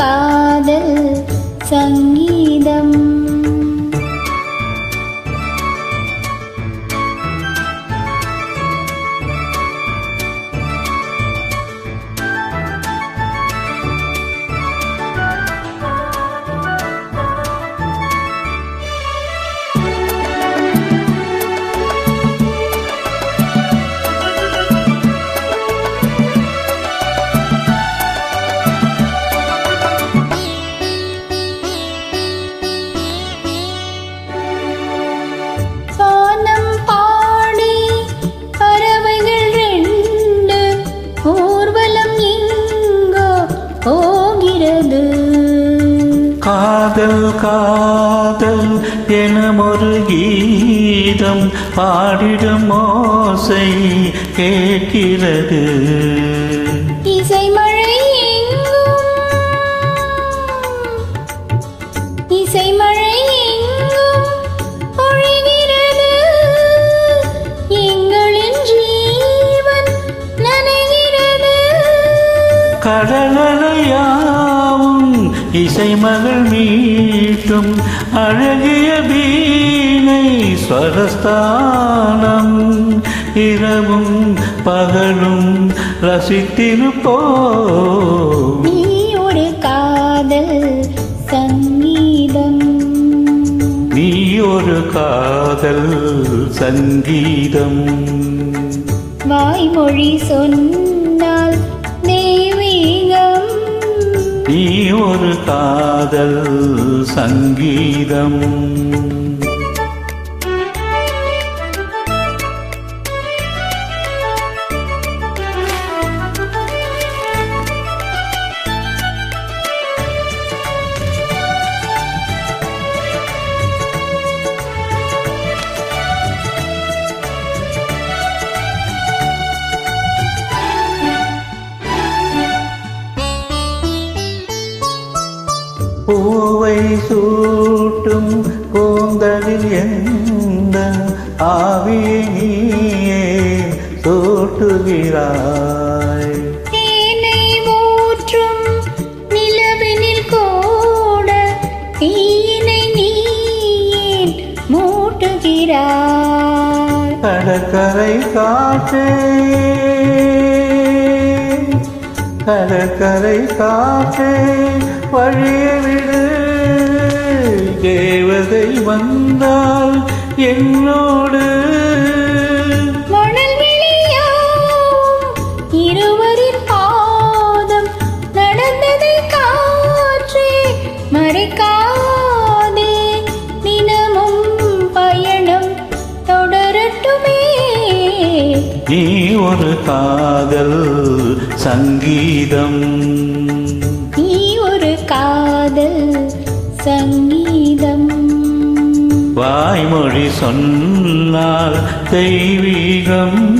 ஒரு காதல் காதல் காதல் எனமொரு கீதம் பாடிடும் ஓசை கேட்கிறது. இசை மழை எங்கும் இசை மழை எங்கும் பொழிகிறது எங்களின் ஜீவன் நனைகிறது கடலையாவும் இசை மகள் மீட்டும் அழகிய வீணை ஸ்வரஸ்தானம். இரவும் பகலும் ரசித்திருப்போ நீ ஒரு காதல் சங்கீதம். நீ ஒரு காதல் சங்கீதம். வாய்மொழி சொன்னால் நீ ஒரு காதல் சங்கீதம். பூவை சூட்டும் கூந்தலில் எந்த ஆவியை நீயே சூட்டுகிறாய்? தேனை ஊற்றும் நிலவினில் கூட தீயினை நீ ஏன் மூட்டுகிறாய். கடற்கரை காற்றே கடற்கரை காற்றே வழியை விடு தேவதை வந்தால் என்னோடு. மறைக்காதே. தினமும் பயணம் தொடரட்டுமே. நீ ஒரு காதல் சங்கீதம். சங்கீதம். வாய்மொழி சொன்னால் தெய்வீகம்.